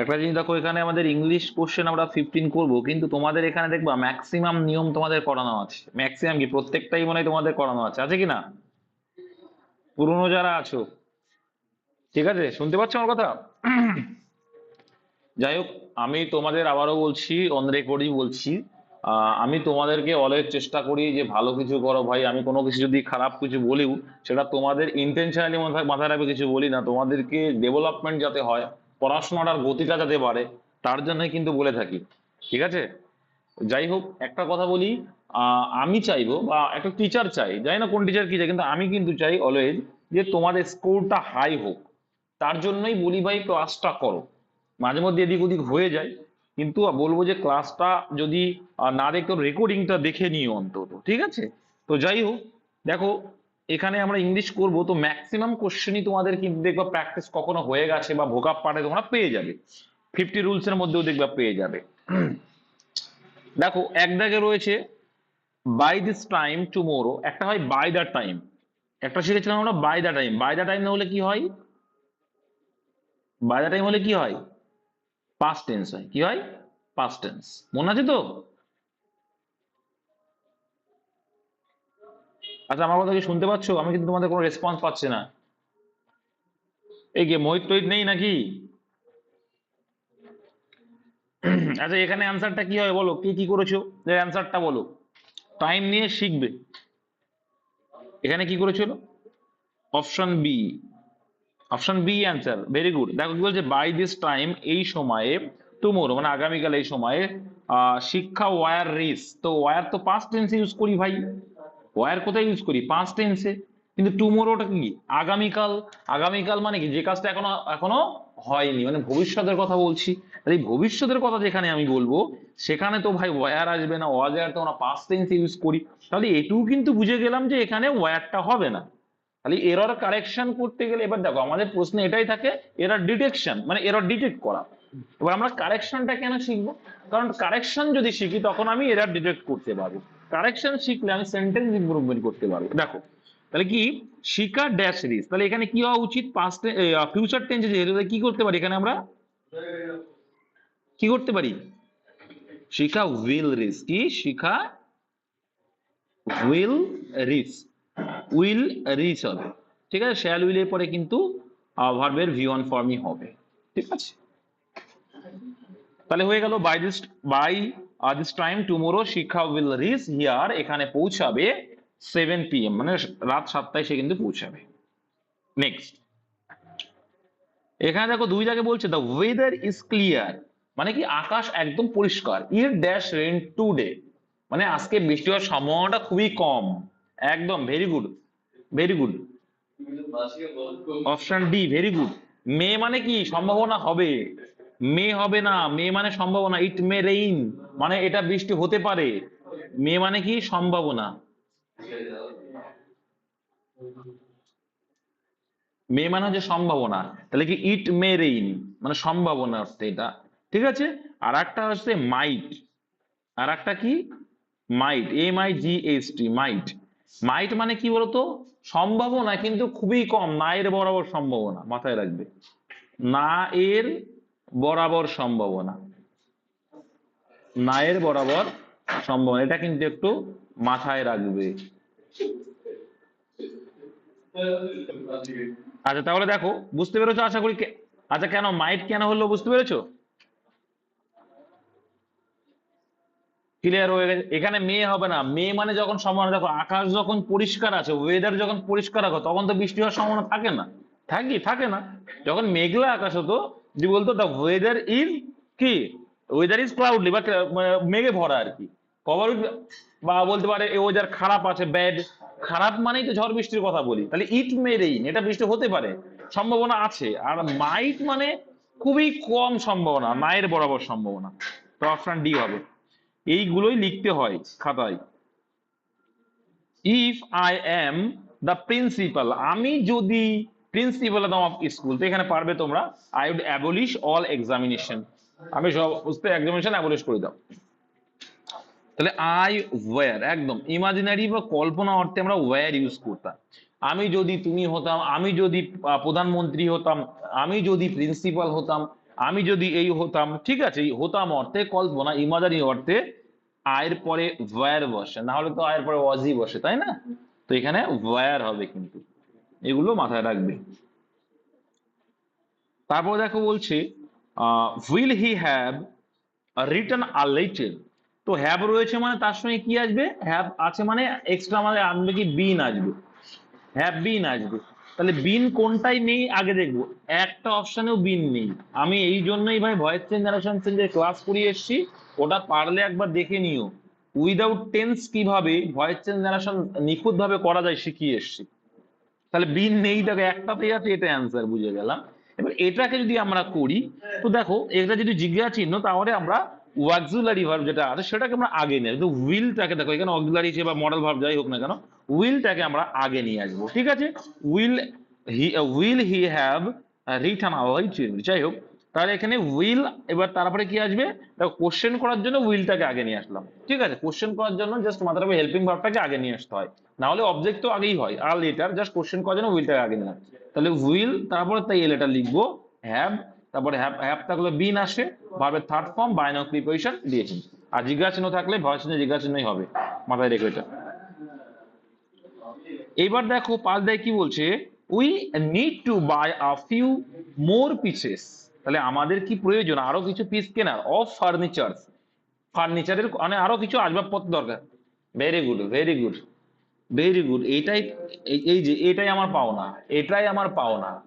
একটা জিনিস দেখো এখানে আমাদের ইংলিশ কোশ্চেন আমরা ফিফটিন করব, কিন্তু তোমাদের এখানে দেখবা ম্যাক্সিমাম নিয়ম তোমাদের করানো আছে। ম্যাক্সিমাম কি? প্রত্যেকটাই মনে হয় তোমাদের করানো আছে। আছে কি না পুরনো যারা আছো। ঠিক আছে? শুনতে পাচ্ছ আমার কথা? যাই হোক, আমি তোমাদের আবারও বলছি অন রেকর্ডই বলছি আমি তোমাদেরকে অলওয়েজ চেষ্টা করি যে ভালো কিছু করো ভাই। আমি কোনো কিছু যদি খারাপ কিছু বলিও, সেটা তোমাদের ইন্টেনশনালি মাথায় রাখবে, কিছু বলি না। তোমাদেরকে ডেভেলপমেন্ট যাতে হয় পড়াশোনাটার গতিটা যাতে বাড়ে, তার জন্যই কিন্তু বলে থাকি। ঠিক আছে? যাই হোক, একটা কথা বলি আমি চাইব বা একটা টিচার চাই, জানি না কোন টিচার কি চাই কিন্তু আমি কিন্তু চাই অলওয়েজ যে তোমাদের স্কোরটা হাই হোক। তার জন্যই বলি ভাই ক্লাসটা করো। মাঝে মধ্যে এদিক ওদিক হয়ে যায়, কিন্তু বলব যে ক্লাসটা যদি না দেখতো রেকর্ডিংটা দেখে নিও অন্তত। ঠিক আছে? তো যাই হোক, দেখো এখানে আমরা ইংলিশ করব, তো ম্যাক্সিমাম কোশ্চেনই তোমাদের কিন্তু দেখবা প্র্যাকটিস কখনো হয়ে গেছে বা ভোকাপ পার্টে তোমরা পেয়ে যাবে। ফিফটি রুলস এর মধ্যেও দেখবা পেয়ে যাবে। দেখো, এক দাগে রয়েছে বাই দিস টাইম টুমোরো একটা হয় বাই দ্য টাইম একটা শিখেছিলাম আমরা by the time by the time হলে কি হয়? বাই দ্য টাইম হলে কি হয়? পাস্ট টেন্স হয়। কি হয়? পাস্ট টেন্স মনে আছে তো? আচ্ছা আমার কথা কি শুনতে পাচ্ছ? আমি কিন্তু তোমাদের কোনো রেসপন্স পাচ্ছি না। এই কি মোহিত টোহিত নেই নাকি? আচ্ছা এখানে অ্যান্সারটা কি হয় বলো? কি কি করেছ? অ্যান্সারটা বলো। টাইম নিয়ে শিখবে। এখানে কি করেছিল? Option B option B answer very good দেখো কি বলছে? বাই দিস টাইম এই সময়ে টুমোরো মানে আগামীকাল এই সময়ে শিক্ষা ওয়ার রিস তো ওয়ার তো পাস্ট টেন্সে ইউজ করি ভাই। ওয়ার কোথায় ইউজ করি? পাঁচ টেন্সে কিন্তু টুমোরোটা কি? আগামীকাল আগামীকাল মানে কি? যে কাজটা এখনও এখনও হয়নি। মানে ভবিষ্যতের কথা বলছি। এই ভবিষ্যতের কথা যেখানে আমি বলব, সেখানে তো ভাই ওয়ার আসবে না ওয়ার তো আমরা পাঁচ টেন্সে ইউজ করি। তাহলে এটুকু কিন্তু বুঝে গেলাম যে এখানে ওয়ারটা হবে না। তাহলে এরর কারেকশন করতে গেলে, এবার দেখো, আমাদের প্রশ্ন এটাই থাকে এরর ডিটেকশন মানে এরর ডিটেক্ট করা। এবার আমরা কারেকশনটা কেন শিখব? কারণ কারেকশন যদি শিখি, তখন আমি এরর ডিটেক্ট করতে পারব। কারেকশন শিখলে আমি সেন্টেন্স ইমপ্রুভমেন্ট করতে পারব। দেখো, তাহলে কি? শিখা ড্যাশ রিস তাহলে এখানে কি হওয়া উচিত? পাস্ট ফিউচার টেন্সে যেহেতু কি করতে পারি এখানে আমরা? কি করতে পারি? শিখা উইল রিস কি? Shikha will reach will reach হবে। ঠিক আছে? শ্যাল উইলের পরে কিন্তু ভার্বের ভি ওয়ান ফর্মই হবে। ঠিক আছে? তাহলে হয়ে গেল by this by this time tomorrow শিক্ষা উইল রিচ হিয়ার এখানে পৌঁছাবে সেভেন পিএম মানে রাত সাতটায় সে কিন্তু পৌঁছাবে। নেক্সট এখানে দেখো, দুই জায়গায় বলছে দ্য ওয়েদার ইজ ক্লিয়ার মানে কি, আকাশ একদম পরিষ্কার। ইট ড্যাশ রেন টুডে মানে আজকে বৃষ্টি হওয়ার সম্ভাবনাটা খুবই কম। একদম very good very good option D very good may মানে কি, সম্ভাবনা হবে। মে হবে না, মে মানে সম্ভাবনা ইট মে রেইন মানে এটা বৃষ্টি হতে পারে। মে মানে কি? সম্ভাবনা। মে মানে হচ্ছে সম্ভাবনা, তাহলে কি ইট মে রেইন মানে সম্ভাবনা অর্থে এটা, ঠিক আছে? আর একটা হচ্ছে মাইট আর একটা কি? Might M I G S T might might মানে কি বলতো? সম্ভাবনা, কিন্তু খুবই কম, না এর বরাবর সম্ভাবনা, মাথায় রাখবে। না এর বরাবর সম্ভাবনা। না এর বরাবর সম্ভাবনা। এটা কিন্তু একটু মাথায় রাখবে। আচ্ছা তাহলে দেখো, বুঝতে পেরেছ আশা করি আচ্ছা কেন? মাইট কেন হলো বুঝতে পেরেছ? ক্লিয়ার হয়ে গেছে। এখানে মেয়ে হবে না। মেয়ে মানে যখন সম্ভাবনা, দেখো, আকাশ যখন পরিষ্কার আছে ওয়েদার যখন পরিষ্কার রাখো, তখন তো বৃষ্টি হওয়ার সম্ভাবনা থাকে না। থাকি, থাকে না। যখন মেঘলা আকাশ হতো যদি বলতো দ্য ওয়েদার ইজ কি? ওয়েদার ইজ ক্লাউডলি বা মেঘে ভরা আর কি। কবার বা বলতে পারে, এ ওয়েদার খারাপ আছে ব্যাড খারাপ মানেই তো ঝড় বৃষ্টির কথা বলি। তাহলে ইট মে রেইন এটা বৃষ্টি হতে পারে, সম্ভাবনা আছে। আর মাইট মানে খুবই কম সম্ভাবনা, মায়ের বরাবর সম্ভাবনা। তো অপশন ডি হবে। এইগুলোই লিখতে হয় খাতায়। If I am the principal আমি যদি প্রিন্সিপাল অফ স্কুল তো এখানে পারবে তোমরা I would abolish all examination আমি সব বুঝতে এক্সামিনেশন অ্যাবলিশ করে দাও। তাহলে আই ওয়্যার একদম ইমাজিনারি বা কল্পনা অর্থে আমরা ওয়্যার ইউজ করতাম। আমি যদি তুমি হতাম, আমি যদি প্রধানমন্ত্রী হতাম, আমি যদি প্রিন্সিপাল হতাম, আমি যদি এই হতাম, ঠিক আছে, এই হতাম অর্থে, কল্পনা ইমাজারি অর্থে আয়ের পরে ওয়্যার বসে। না হলে তো আয়ের পরে ওয়াজি বসে, তাই না? তো এখানে ওয়্যার হবে কিন্তু। এগুলো মাথায় রাখবে। তারপর দেখো বলছে will he have return a little তো হ্যাভ রয়েছে মানে তার সঙ্গে কি আসবে? হ্যাভ আছে মানে এক্সট্রা আমাদের আসবে কি? বিন আসবে। হ্যাভ বিন আসবে। তাহলে বিন কোনটাই নেই আগে দেখব। একটা অপশনেও বিন নেই। আমি এই জন্যই ভাই ভয়েস চেঞ্জ জেনারেশন চেঞ্জের ক্লাস করিয়ে এসেছি। ওটা পারলে একবার দেখে নিও। উইদাউট টেন্স কীভাবে ভয়েস চেঞ্জ জেনারেশন নিখুঁতভাবে করা যায়, শিখিয়ে এসেছি। তাহলে বিন নেই, দেখো একটাতেই আছে এটা অ্যান্সার বুঝে গেলাম। এবার এটাকে যদি আমরা করি, তো দেখো, এটা যদি জিজ্ঞাসা চিহ্ন, তাহলে আমরা ওয়াক্সুলারি ভার্ব যেটা আছে, সেটাকে আমরা আগে নিয়ে আসব। উইলটাকে দেখো, এখানে অক্সিলারি বা মডেল ভার্ব যাই হোক না কেন উইলটাকে আমরা আগে নিয়ে আসব, ঠিক আছে? Will he will he have return hour যাই হোক তাহলে এখানে উইল এবার তারপরে কি আসবে? কোশ্চেন করার জন্য উইলটাকে আগে নিয়ে আসলাম। ঠিক আছে? কোশ্চেন করার জন্য জাস্ট মাথার হেল্পিং ভার্বটাকে আগে নিয়ে আসতে হয়। না হলে অবজেক্ট তো আগেই হয়। আর লেটার জাস্ট কোশ্চেন করার জন্য উইলটাকে আগে নিলাম তাহলে উইল তারপরে তাই এ লেটার লিখব হ্যাভ তারপরে হ্যাভ হ্যাভ থাকলে বিন আসে ভার্বের থার্ড ফর্ম বাইনাল প্রিপোজিশন দিয়েছেন আর জিজ্ঞাসা চিহ্ন থাকলে ভয় চিহ্ন, জিজ্ঞাসা চিহ্নই হবে। মাথায় রেখে এটা। এবার দেখো পাঁচ দেয় কি বলছে? We need to buy a few more pieces তাহলে আমাদের কি প্রয়োজন? আরও কিছু পিস কেনার? অফ ফার্নিচার ফার্নিচারের মানে আরও কিছু আসবাবপত্র দরকার। Very good very good very good এটাই, এই- যে, এটাই আমার পাওনা। এটাই আমার পাওনা।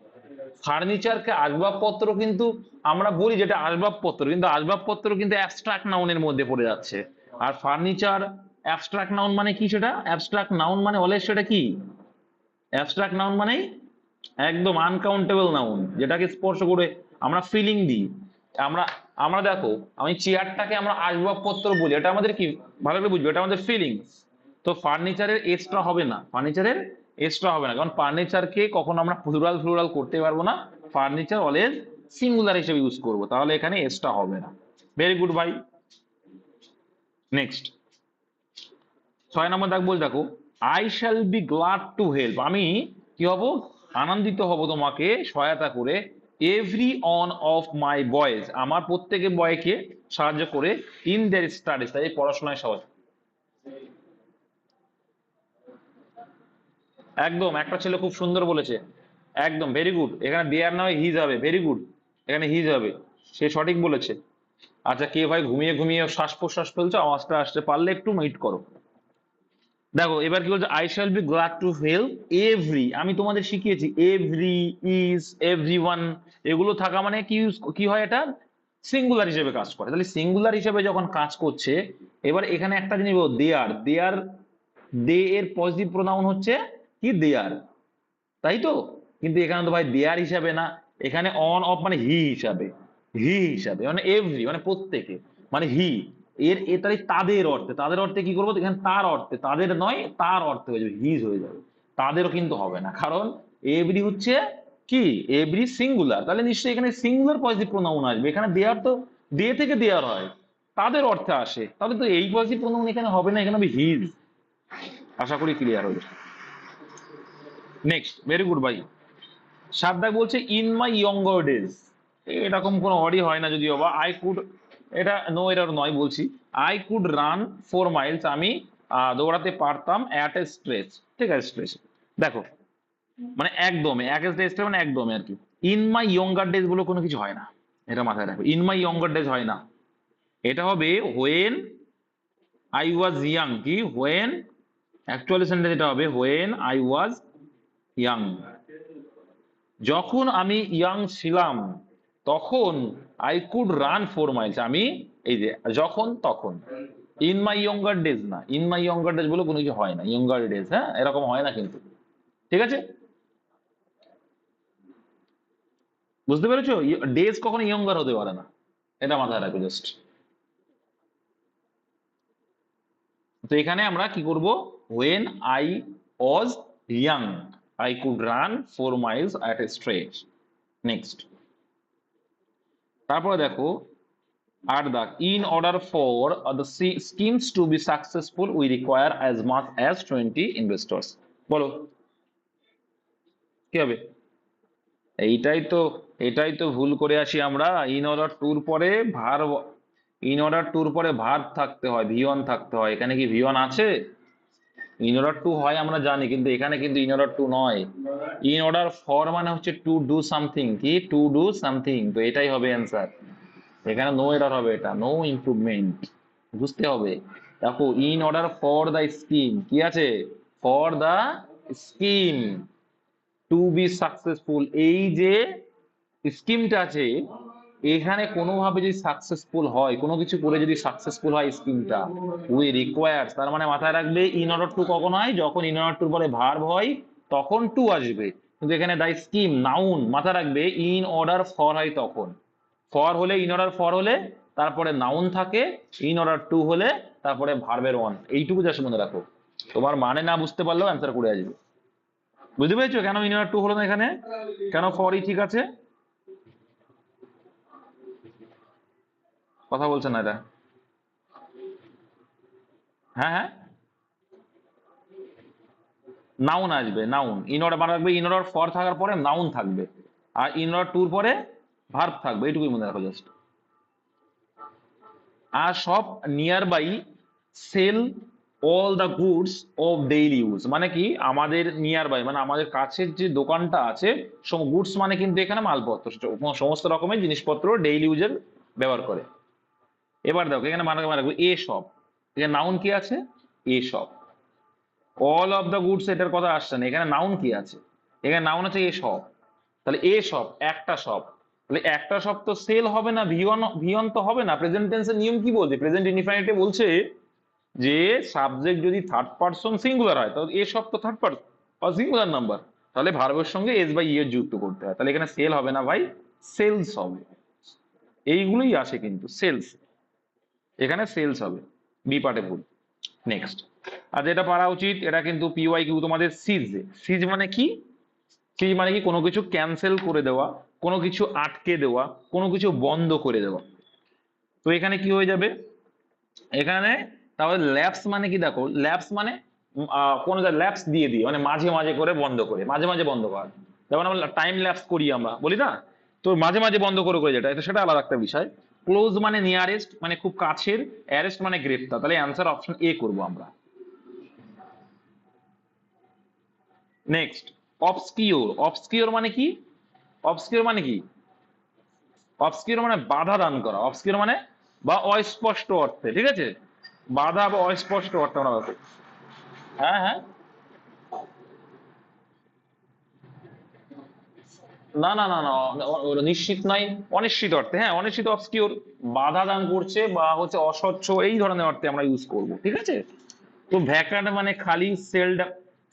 ফার্নিচারকে আসবাবপত্র কিন্তু আমরা বলি যেটা আসবাবপত্র, কিন্তু আসবাবপত্র কিন্তু অ্যাবস্ট্রাক্ট নাউনের মধ্যে পড়ে যাচ্ছে। আর ফার্নিচার অ্যাবস্ট্রাক্ট নাউন মানে কি সেটা? অ্যাবস্ট্রাক্ট নাউন মানে অলওয়েজ সেটা কি? অ্যাবস্ট্রাক্ট নাউন মানে একদম আনকাউন্টেবল নাউন যেটাকে স্পর্শ করে আমরা ফিলিং দিই। আমরা আমরা দেখো, আমি চেয়ারটাকে আমরা আসবাবপত্র বলি, এটা আমাদের কি? ভালো করে বুঝব, এটা আমাদের ফিলিংস তো ফার্নিচারের এক্সট্রা হবে না। ফার্নিচারের এক্সট্রা হবে না। কারণ ফার্নিচারকে কখনো আমরা প্লুরাল ফ্লুরাল করতে পারব না। ফার্নিচার অলওয়েজ সিঙ্গুলার হিসেবে ইউজ করব। তাহলে এখানে এক্সট্রা হবে না। ভেরি গুড ভাই নেক্সট ছয় নম্বর দাগ বল দেখো I shall be glad to help আমি কি হব? আনন্দিত হব তোমাকে সহায়তা করে। Every one of my boys আমার প্রত্যেকে বয়কে সাহায্য করে ইন দের স্টাডিজ তাই পড়াশোনায় সহজ। একদম, একটা ছেলে খুব সুন্দর বলেছে। একদম ভেরি গুড এখানে দেয়ার নয় হিজ হবে ভেরি গুড এখানে হিজ হবে সে সঠিক বলেছে। আচ্ছা কে ভাই ঘুমিয়ে ঘুমিয়ে শ্বাস প্রশ্বাস ফেলছো? আওয়াজটা আসতে পারলে একটু মিট করো। দেখো, এবার কি বলছে? I shall be glad to help every আমি তোমাদের শিখিয়েছি এভরি ইজ এভরি ওয়ান এগুলো থাকা মানে কি use- কি হয় এটা সিঙ্গুলার হিসেবে কাজ করে। তাহলে সিঙ্গুলার হিসেবে যখন কাজ করছে, এবার এখানে একটা জিনিস দেয়ার দেয়ার দে এর পজিটিভ প্রোনাউন হচ্ছে কি? দেয়ার তাই তো? কিন্তু এখানে তো ভাই দেয়ার হিসাবে না, এখানে অন অফ মানে হি হিসাবে হি হিসাবে মানে এভরি মানে প্রত্যেকে মানে হি এর এটাই তাদের অর্থে তাদের অর্থে কি করব? এখানে তার অর্থে, তাদের নয়, তার অর্থে হয়ে যাবে হিজ হয়ে যাবে। তাদেরও কিন্তু হবে না, কারণ এভরি হচ্ছে কি? এভরি সিঙ্গুলার তাহলে নিশ্চয়ই এখানে সিঙ্গুলার পজিটিভ প্রোনাউন আসবে। এখানে দেয়ার তো, দে থেকে দেয়ার হয়। তাদের অর্থে আসে। তাহলে তো এই পজিটিভ প্রোনাউন এখানে হবে না, এখানে হবে হিজ আশা করি ক্লিয়ার হবে নেক্সট ভেরি গুড ভাই সাত দাগ বলছে ইন মাই ইয়ঙ্গার ডেজ এরকম কোনো অডি হয় না যদিও বা আই কুড এটা নো এরার নয় বলছি। I could run four miles আমি দৌড়াতে পারতাম অ্যাট এ স্ট্রেচ ঠিক আছে স্ট্রেচ দেখো মানে একদমই এক স্ট্রেচ মানে একদমই আর কি। ইন মাই ইয়ঙ্গার ডেজ বলে কোনো কিছু হয় না, এটা মাথায় রাখো ইন মাই ইয়ঙ্গার ডেজ হয় না। এটা হবে হোয়েন আই ওয়াজ ইয়াং কি? হোয়েন অ্যাকচুয়ালি সেন্টেন্স এটা হবে হোয়েন আই ওয়াজ ইয়াং যখন আমি ইয়াং ছিলাম তখন I could run four miles আমি, এই যে, যখন, তখন। ইন মাই ইয়ঙ্গার ডেজ না। ইন মাই ইয়ঙ্গার ডেজ বলে কোনো কিছু হয় না। ইয়ঙ্গার ডেজ হ্যাঁ? এরকম হয় না কিন্তু। ঠিক আছে? বুঝতে পেরেছ? ডেজ কখনো ইয়ঙ্গার হতে পারে না। এটা মাথায় রাখো জাস্ট তো এখানে আমরা কি করব? When I was young I could run four miles at a stretch next তারপরে দেখো, আর দাগ in order for the schemes to be successful we require as much as twenty investors বলো। কি হবে? এইটাই তো, এটাই তো ভুল করে আসি আমরা। ইন অর্ডার টুর পরে ভার ইন অর্ডার টুর পরে ভার থাকতে হয় ভি ওয়ান থাকতে হয়। এখানে কি ভি ওয়ান আছে? ইন অর্ডার টু হয় আমরা জানি, কিন্তু এখানে কিন্তু ইন অর্ডার টু নয়। ইন অর্ডার ফর মানে হচ্ছে টু ডু সামথিং কি? টু ডু সামথিং তো এটাই হবে অ্যান্সার এখানে নো এরর হবে এটা নো ইমপ্রুভমেন্ট বুঝতে হবে। দেখো in order for the scheme কি আছে? For the scheme to be successful এই যে স্কিমটা আছে এখানে কোনোভাবে যদি সাকসেসফুল হয়, কোনো কিছু করে যদি সাকসেসফুল হয় স্কিমটা উই রিকোয়ার্স তার মানে মাথায় রাখবে ইন অর্ডার টু কখন হয়? যখন ইন অর্ডার টুর পরে ভার্ব হয়, তখন টু আসবে। কিন্তু এখানে দ্য স্কিম নাউন মাথায় রাখবে ইন অর্ডার ফর হয় তখন। ফর হলে ইন অর্ডার ফর হলে, তারপরে নাউন থাকে ইন অর্ডার টু হলে, তারপরে ভার্বের ওয়ান এইটুকু জাস্ট মনে রাখো। তোমার মানে না বুঝতে পারলেও অ্যান্সার করে আসবে। বুঝতে পেরেছ কেন ইন অর্ডার টু হলো না এখানে? কেন ফরই ঠিক আছে? কথা বলছে না এটা। হ্যাঁ হ্যাঁ। নাউন আসবে নাউন ইন অর্ডার মানে রাখবে ইন অর্ডার ফর থাকার পরে নাউন থাকবে। আর ইন অর্ডার টুর পরে ভার্ব থাকবে এইটুকুই মনে রাখো জাস্ট আর সব nearby sell all the goods of daily use মানে কি? আমাদের নিয়ার বাই মানে আমাদের কাছের যে দোকানটা আছে গুডস মানে কিন্তু এখানে মালপত্র, সমস্ত রকমের জিনিসপত্র ডেইলি ইউজের ব্যবহার করে। এবার দেখো, এখানে মানে রাখব এ সব। এখানে নাউন কি আছে? এ সব। অল অফ দ্য গুডস এটার কথা আসছে না। এখানে নাউন কি আছে? এখানে নাউন আছে এ সব। তাহলে এ সব, একটা সব। তাহলে একটা সব তো সেল হবে না ভিওন ভিওন তো হবে না। প্রেজেন্ট টেন্সের নিয়ম কি বলছে? প্রেজেন্ট ইনডিফাইনিটে বলছে যে সাবজেক্ট যদি থার্ড পারসন সিঙ্গুলার হয়, তাহলে এ সব তো থার্ড পারসন বা সিঙ্গুলার নাম্বার তাহলে ভার্বের সঙ্গে এস বাই ইয়ের যুক্ত করতে হয়। তাহলে এখানে সেল হবে না ভাই সেলস হবে। এইগুলোই আসে কিন্তু সেলস এখানে সেলস হবে বি পার্টে ভুল নেক্সট আর যেটা পারা উচিত, এটা কিন্তু পিওয়াই কিউ তোমাদের সিজ সিজ মানে কি? সিজ মানে কি? কোনো কিছু ক্যান্সেল করে দেওয়া, কোনো কিছু আটকে দেওয়া, কোনো কিছু বন্ধ করে দেওয়া। তো এখানে কি হয়ে যাবে? এখানে তাহলে ল্যাপস মানে কি দেখো? ল্যাপস মানে কোনো ল্যাপস দিয়ে দিই মানে মাঝে মাঝে করে বন্ধ করে, মাঝে মাঝে বন্ধ করা। যেমন আমরা টাইম ল্যাপস করি আমরা, বলি না? তো মাঝে মাঝে বন্ধ করে করে যেটা সেটা আলাদা একটা বিষয়। ক্লোজ মানে নিয়ারেস্ট মানে খুব কাছের অ্যারেস্ট মানে গ্রেপ্তার তাহলে অ্যান্সার অপশন এ করব আমরা। নেক্সট অবস্কিওর অবস্কিওর মানে কি? অবস্কিওর মানে কি? অবস্কিওর মানে বাধা দান করা। অবস্কিওর মানে বা অস্পষ্ট অর্থে, ঠিক আছে? বাধা বা অস্পষ্ট অর্থে আমরা হ্যাঁ হ্যাঁ। না না না না নিশ্চিত নাই অনিশ্চিত অর্থে হ্যাঁ অনিশ্চিত অবস্কিওর বাধা দান করছে বা হচ্ছে অস্বচ্ছ, এই ধরনের অর্থে আমরা ইউজ করব, ঠিক আছে? তো ভ্যাকান্ট মানে খালি সেলড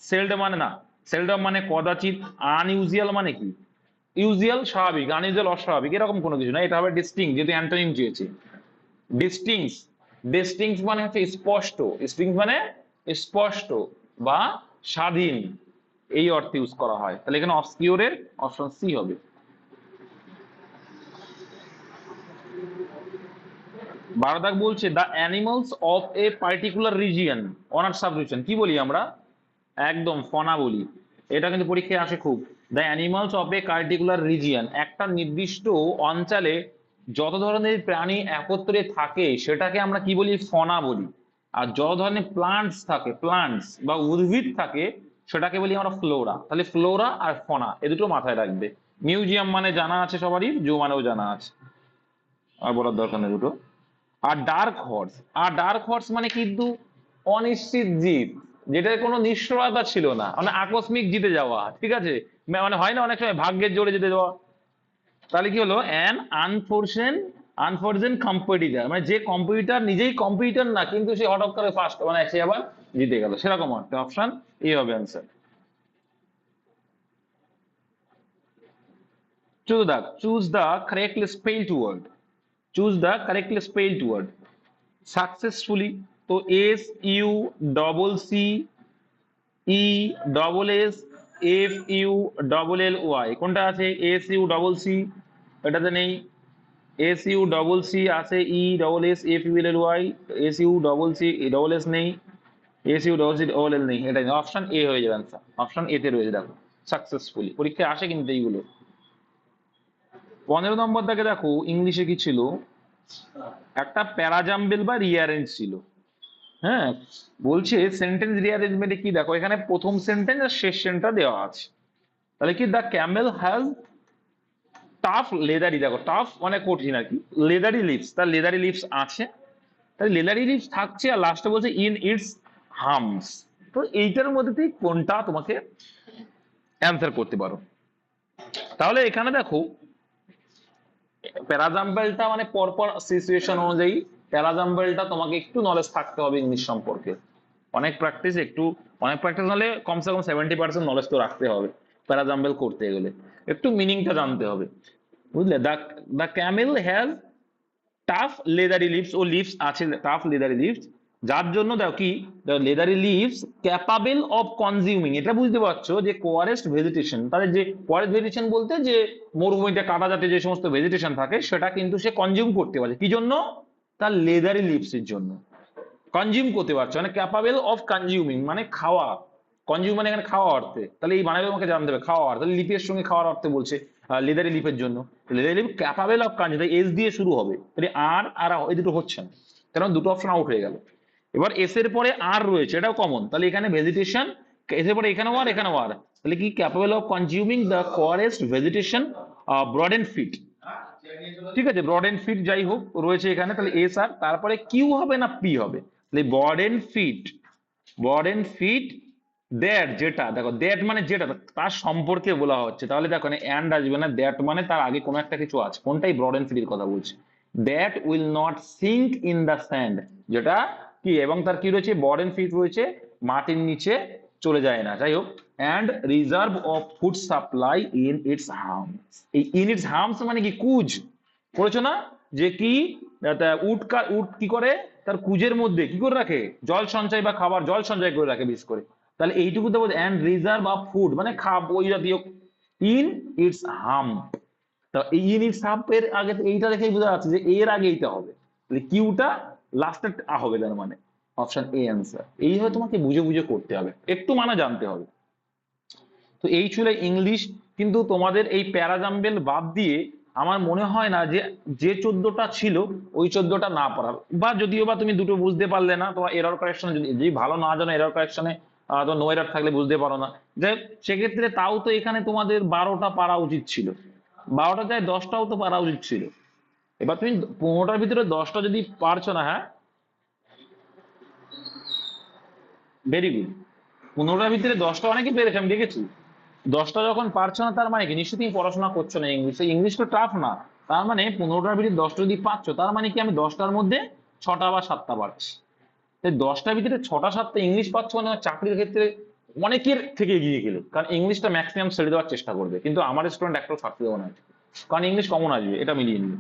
সেলড মানে না সেলডম মানে কদাচিৎ আনইউজুয়াল মানে কি? ইউজুয়াল স্বাভাবিক আনইউজুয়াল অস্বাভাবিক, এরকম কোনো কিছু না, এটা হবে ডিস্টিং যেহেতু অ্যান্টোনিম চেয়েছে। ডিস্টিংস ডিস্টিংস মানে হচ্ছে স্পষ্ট ডিস্টিংস মানে স্পষ্ট বা স্বাধীন। এই অর্থে ইউজ করা হয়। তাহলে এখানে অবস্কিওরের অপশন সি হবে। বারো দাগ বলছে the animals of a particular region or a subdivision কি বলি আমরা? একদম ফনা বলি। এটা কিন্তু পরীক্ষায় আসে খুব। The animals of a particular region একটা নির্দিষ্ট অঞ্চলে যত ধরনের প্রাণী একত্রে থাকে, সেটাকে আমরা কি বলি? ফনা বলি। আর যত ধরনের প্লান্টস থাকে প্লান্টস বা উদ্ভিদ থাকে সেটাকে বলি আমরা ফ্লোরা। তাহলে ফ্লোরা আর ফনা, এ দুটো মাথায় রাখবে। মিউজিয়াম মানে জানা আছে সবারই, জু মানেও জানা আছে। আর বলার দরকার নেই দুটো। আর ডার্ক হর্স, আর ডার্ক হর্স মানে কিন্তু অনিশ্চিত জিত যেটার কোনো নিশ্চয়তা ছিল না। মানে আকস্মিক জিতে যাওয়া, ঠিক আছে? মানে হয় না অনেক সময় ভাগ্যের জোরে জিতে যাওয়া। তাহলে কি হলো? অ্যান আনফোর্সেন আনফোর্সেন কম্পিটিটার মানে যে কম্পিউটার নিজেই কম্পিউটার না, কিন্তু সে হঠাৎ করে ফার্স্ট মানে সে আবার জিতে গেল। সেরকম অর্থে অপশন এই হবে answer choose the choose the correctly spelled word choose the correctly spelled word successfully তো S U double C E double S F U double L Y কোনটা আছে? এস ইউ ডবল সি এটাতে নেই। S U double C আছে E double S F U L Y S U double C double S নেই। S U C double L নেই, এটা option A হয়ে যাবে অ্যান্সার অপশন এ তে রয়েছে দেখো সাকসেসফুলি পরীক্ষায় আসে কিন্তু এইগুলো। পনেরো নম্বর দাগে দেখো, ইংলিশে কি ছিল? একটা প্যারাজাম্বেল বা রিয়ারেঞ্জ ছিল। হ্যাঁ বলছে সেন্টেন্স রিয়ারেঞ্জমেন্টে কি দেখো, এখানে প্রথম সেন্টেন্স আর শেষ সেন্টেন্সটা দেওয়া আছে। তাহলে কি the camel has tough leathery দেখো টাফ মানে কঠিন আর কি। লেদারি লিপস তার লেদারি লিপস আছে। তাহলে লেদারি লিপস থাকছে আর লাস্টে বলছে ইন ইটস হামস তো এইটার মধ্যে থেকে কোনটা তোমাকে অ্যান্সার করতে পারো? তাহলে এখানে দেখো প্যারাজাম্পেলটা মানে পরপর সিচুয়েশন অনুযায়ী প্যারাজাম্পেলটা তোমাকে একটু নলেজ থাকতে হবে ইংলিশ সম্পর্কে। অনেক প্র্যাকটিস একটু, অনেক প্র্যাকটিস হলে কমসে কম সেভেন্টি পার্সেন্ট নলেজ তো রাখতে হবে প্যারাজাম্পেল করতে গেলে। একটু মিনিংটা জানতে হবে। বুঝলে? The the camel has tough leathery leaves O leaves আছে টাফ লেদারি লিভস যার জন্য দেখো কি? Leathery leaves capable of consuming এটা বুঝতে পারছ যে কোয়ারেস্ট ভেজিটেশন তাহলে যে কোয়ারেস্ট ভেজিটেশন বলতে যে মরুভূমিতে কাটা জাতীয় যে সমস্ত ভেজিটেশন থাকে, সেটা কিন্তু সে কনজিউম করতে পারে। কি জন্য? তার লেদারি লিভস এর জন্য। কনজিউম করতে পারছ মানে ক্যাপাবেল অফ কনজিউমিং মানে খাওয়া। কনজিউম মানে এখানে খাওয়া অর্থে। তাহলে এই বানাবে আমাকে জানতে হবে, খাওয়া অর্থ। লিপের সঙ্গে খাওয়ার অর্থে বলছে লেদারি লিপের জন্য। Leathery lip capable of consume S দিয়ে শুরু হবে। তাহলে আর আর এই দুটো হচ্ছে না। কারণ দুটো অপশন আউট হয়ে গেল। এবার এস এর পরে আর রয়েছে, এটাও কমন তাহলে এখানে ভেজিটেশন এস এর পরে এখানেও আর এখানেও আর তাহলে কি capable of consuming the forest vegetation broad and feet ঠিক আছে ব্রড এন্ড ফিট যাই হোক, রয়েছে এখানে, তাহলে এস আর। তারপরে কিউ হবে না পি হবে? তাহলে broad and feet broad and feet that যেটা, দেখো দ্যাট মানে যেটা, তার সম্পর্কে বলা হচ্ছে। তাহলে দেখো অ্যান্ড আসবে না দ্যাট মানে তার আগে কোনো একটা কিছু আছে। কোনটাই ব্রড এন্ড ফিটের কথা বলছে। That will not sink in the sand যেটা কি? এবং তার কি রয়েছে? এন্ড ফিট রয়েছে, মাটির নিচে চলে যায় না। যাই হোক and reserve of food supply in its harms এই ইন ইটস হার্মস মানে কি? কুজ। করেছ না? যে কি? উট উট কি করে? তার কুজের মধ্যে কি করে রাখে? জল সঞ্চয় বা খাবার, জল সঞ্চয় করে রাখে বিশেষ করে। তাহলে এইটুকু তো অ্যান্ড রিজার্ভ অফ ফুড মানে খাব, ওই জাতীয়। ইন ইটস হাম তো ইন ইটস হাম এর আগে এইটা দেখেই বোঝা যাচ্ছে যে এর আগে এইটা হবে। তাহলে কিউটা লাস্টে হবে তার মানে। অপশন এ অ্যান্সার এইভাবে তোমাকে বুঝে বুঝে করতে হবে। একটু মানে জানতে হবে। তো এই ছিল ইংলিশ কিন্তু তোমাদের এই প্যারাজাম্বেল বাদ দিয়ে আমার মনে হয় না যে যে চোদ্দটা ছিল, ওই চোদ্দটা না পড়ার বা যদিও বা তুমি দুটো বুঝতে পারলে না, তোমার এরর কারেকশনে যদি যদি ভালো না জানো এরর কারেকশনে তো নো এরর থাকলে বুঝতে পারো না। যাই সেক্ষেত্রে তাও তো এখানে তোমাদের বারোটা পারা উচিত ছিল। বারোটা যায় দশটাও তো পারা উচিত ছিল। এবার তুমি পনেরোটার ভিতরে দশটা যদি পারছ না হ্যাঁ? ভেরি গুড পনেরোটার ভিতরে দশটা অনেকে পেরেছে, আমি দেখেছি। দশটা যখন পারছ না, তার মানে কি? নিশ্চয়ই তুমি পড়াশোনা করছ না ইংলিশে ইংলিশ তো টাফ না। তার মানে পনেরোটার ভিতরে দশটা যদি পাচ্ছ, তার মানে কি আমি দশটার মধ্যে ছটা বা সাতটা পারছি। তাই দশটার ভিতরে ছটা, সাতটা ইংলিশ পাচ্ছ মানে চাকরির ক্ষেত্রে অনেকের থেকে এগিয়ে গেল। কারণ ইংলিশটা ম্যাক্সিমাম ছেড়ে দেওয়ার চেষ্টা করবে। কিন্তু আমার স্টুডেন্ট একটাও ছাড়তে দেবো না। কারণ ইংলিশ কমন আসবে, এটা মিলিয়ে নিবে